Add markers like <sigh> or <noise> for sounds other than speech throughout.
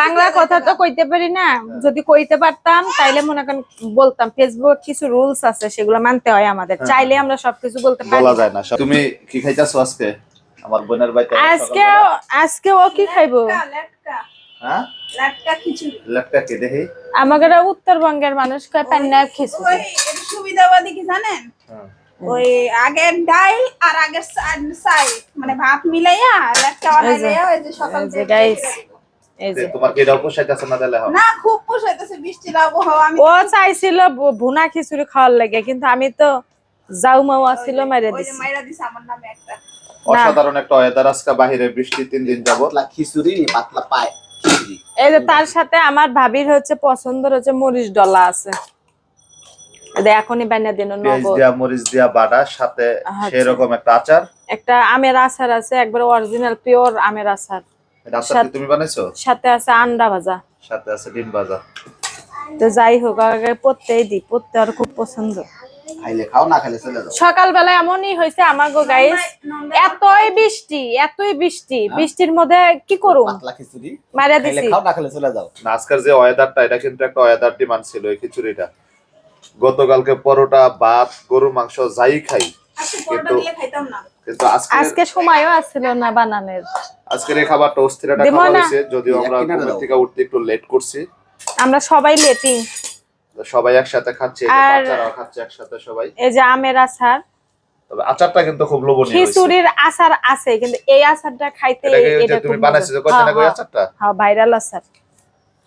বাংলা কথা তো কইতে পারি না। যদি কইতে পারতাম তাইলে মনে করেন বলতাম ফেসবুক কিছু রুলস আছে সেগুলো মানতে হয় আমাদের। হ্যাঁ, চাইলে আমরা সবকিছু বলতে পারি। বলা যায় না। তুমি কি খাইতেছো আজকে? আমার বোনের বাড়িতে আজকে আজকে ও কি খাইবো? হ্যাঁ? লাটকা খিচুড়ি। লেপটা কে দেখি? আমাদের উত্তরবঙ্গের মানুষ কয় পান্নার খিচুড়ি। সুবিধাবাদী কি জানেন? হ্যাঁ। ওই আগের ডাল আর আগের সাইড। মানে ভাত মিলাইয়া লাটকা বানাইয়া ওই যে সকাল থেকে ও চাইছিল ভুনা খিচুড়ি খাওয়ার লাগে কিন্তু আমি তো যাও মাও আসছিল মাইরে দিছি। মাইরা দিছে আমার নামে একটা। অসাধারণ একটা ওয়েদার আজকে বাহিরে বৃষ্টি তিন দিন যাবত খিচুড়ি পাতলা পায় এই যে তার সাথে আমার ভাবির হচ্ছে পছন্দের হচ্ছে মরিচ ডলা আছে। এখনই বানিয়ে দিন নগদ। দিয়া মরিচ দিয়া বাটা সাথে আচ্ছা। সেরকম একটা আচার। একটা আমের আচার আছে একবার অরিজিনাল পিওর আমের আচার। আচার তুমি বানাইছো? সাথে আছে আন্ডা ভাজা। সাথে আছে ডিম ভাজা। তো যাই হোক আগে পড়তেই দিই। পড়তে আর খুব পছন্দ। খাইলে খাও না খাইলে চলে যাও। সকালবেলা এমনই হয়েছে আমার গো গাইস এতই বৃষ্টি এতই বৃষ্টি। বৃষ্টির মধ্যে কি করুম? পাতলা খিচুড়ি। মারা দিছি। খাও না খাইলে চলে যাও। আজকের যে ওয়েদারটা এটা কিন্তু একটা ওয়েদার ডিমান্ড ছিল এই খিচুড়িটা। গতকালকে পরোটা ভাত গরুর মাংস যাই খাই। আজকে কিন্তু- দিলে খাইতাম না। কিন্তু আজকে আজকে সময়ও আসছিল না বানানের। আজকের এই খাবারটা অস্থিরটা দেবো খাওয়া হয়েছে যদিও আমরা দাও। থেকে উঠতে একটু লেট করছি। আমরা সবাই লেটিং। সবাই একসাথে খাচ্ছে বাচ্চারাও খাচ্ছে একসাথে সবাই। এই যে আমের আচার। তবে আচারটা কিন্তু খুব লোভনীয় খিচুড়ির আচার আছে কিন্তু এই আচারটা খাইতে এটা তুমি বানাইছো যে হ্যাঁ, হ্যাঁ, আচারটা? হ্যাঁ। ভাইরাল আচার।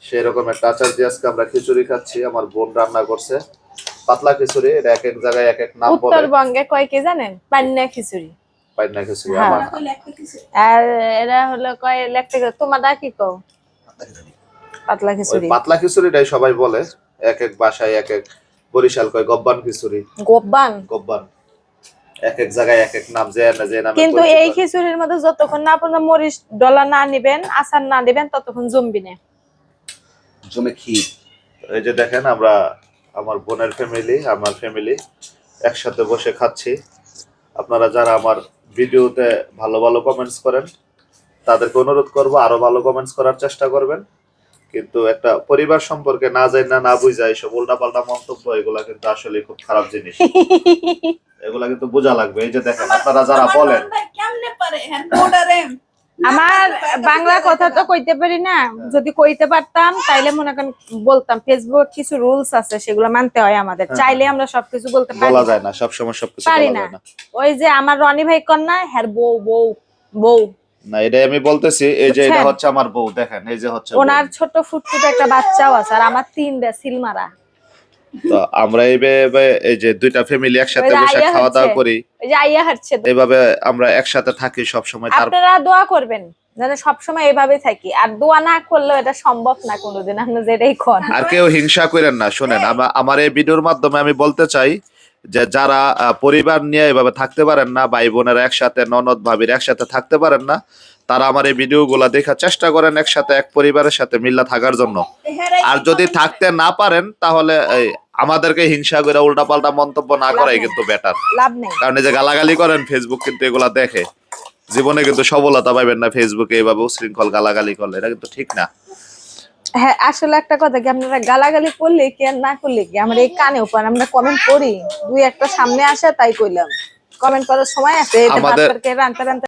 সেরকম একটা আচার দিয়ে আজকে আমরা খিচুড়ি খাচ্ছি আমার বোন রান্না করছে। পাতলা খিচুড়ি এটা এক এক জায়গায় এক এক নাম বলে। উত্তরবঙ্গে কয় কি জানেন? পান্না খিচুড়ি। পাইনা খিচুড়ি হ্যাঁ। আমার। আর এরা হলো কয় লেখতে তোমারটা কি কও? পাতলা খিচুড়ি। পাতলা খিচুড়িটাই সবাই বলে। এক এক বাসায় এক এক বরিশাল কয় গব্বান খিচুড়ি। গোব্বান? গব্বান। এক এক জায়গায় এক এক নাম যে না যে নামে কিন্তু এই খিচুড়ির মধ্যে যতক্ষণ না পর্যন্ত মরিচ ডলা না নিবেন আচার না দিবেন ততক্ষণ জমবি না। জমে ক্ষীর। এই যে দেখেন আমরা আমার বোনের ফ্যামিলি আমার ফ্যামিলি একসাথে বসে খাচ্ছি। আপনারা যারা আমার ভিডিওতে ভালো ভালো কমেন্টস করেন। তাদেরকে অনুরোধ করব আরও ভালো কমেন্টস করার চেষ্টা করবেন। কিন্তু একটা পরিবার সম্পর্কে না যাই না না বুঝা এইসব উল্টাপাল্টা মন্তব্য এগুলা কিন্তু আসলে খুব খারাপ জিনিস। <laughs> এগুলা কিন্তু বোঝা লাগবে। এই যে দেখেন আপনারা যারা বলেন হ্যাঁ আমার বাংলা কথা তো কইতে পারি না। যদি কইতে পারতাম তাইলে মনে করেন বলতাম ফেসবুক কিছু রুলস আছে সেগুলো মানতে হয় আমাদের। চাইলে আমরা সবকিছু বলতে পারি বলা যায় না সব সময় সবকিছু পারি না। ওই যে আমার রনি ভাই কন্যা হ্যার বউ বউ বউ। না এটাই আমি বলতেছি এই যে এটা হচ্ছে আমার বউ দেখেন এই যে হচ্ছে ওনার ছোট ফুটফুটে একটা বাচ্চাও আছে আর আমার তিনটা সিলমারা। তো আমরা এইভাবে এই যে দুইটা ফ্যামিলি একসাথে বসে খাওয়া দাওয়া করি। এইভাবে আমরা একসাথে থাকি সব সময় আপনারা দোয়া করবেন যেন সবসময় এইভাবে থাকি। আর দোয়া না করলেও এটা সম্ভব না কোনোদিন আপনি যেটাই কর আর কেউ হিংসা করেন না শুনেন আমা- আমার এই ভিডিওর মাধ্যমে আমি বলতে চাই যে যারা পরিবার নিয়ে এভাবে থাকতে পারেন না ভাই বোনেরা একসাথে ননদ ভাবির একসাথে থাকতে পারেন না তারা আমার এই ভিডিও ভিডিওগুলো দেখার চেষ্টা করেন একসাথে এক পরিবারের সাথে মিল্লা থাকার জন্য। আর যদি থাকতে না পারেন তাহলে আমাদেরকে হিংসা করে উল্টাপাল্টা মন্তব্য না করাই কিন্তু বেটার কারণ এই যে গালাগালি করেন ফেসবুক কিন্তু এগুলা দেখে। জীবনে কিন্তু সফলতা পাবেন না ফেসবুকে এইভাবে উশৃঙ্খল গালাগালি করলে। এটা কিন্তু ঠিক না। হ্যাঁ আসলে একটা কথা কি আপনারা গালাগালি করলে কি আর না করলে কি? আমরা এই কানে উপর আমরা কমেন্ট করি দুই একটা সামনে আসে তাই কইলাম। কমেন্ট করার সময় আছে আমাদের- রান্তা রান্তা